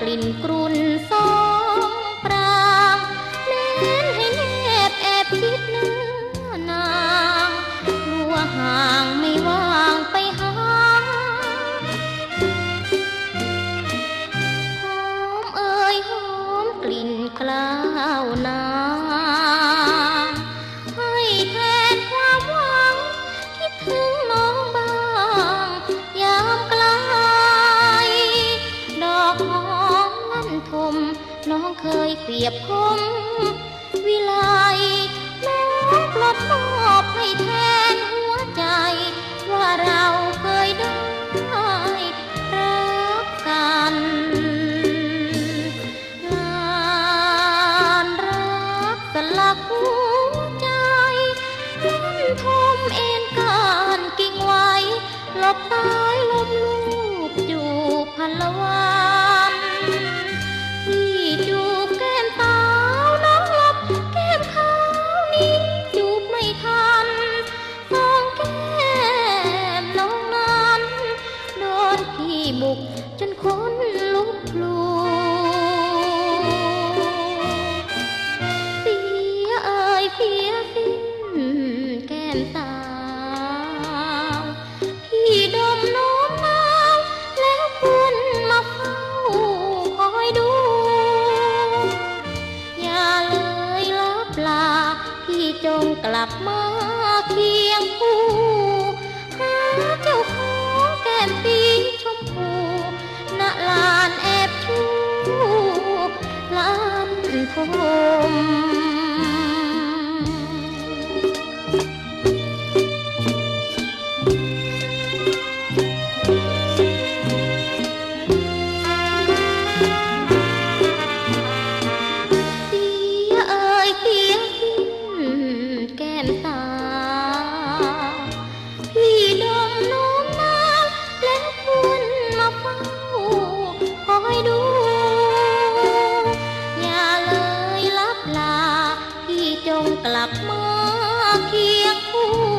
กลิ่นกรุ่นส น้องเคยเปรียบคมวิไลน้ปลดมอบให้แทนหัวใจ ว่าเราเคยได้รักกันลานรักสลักหัวใจลั่นทมเอ็นการกิ่งไว้หลบตา แก้มสาว พี่ดมน้มนาวแล้วคุณมาเฝ้าคอยดู อย่าเลยลับลา พี่จงกลับมาเคียงคู่หาเจ้าของแก้มสีชมพูณลานแอบชูลานพม งกลับมาเคียงคู่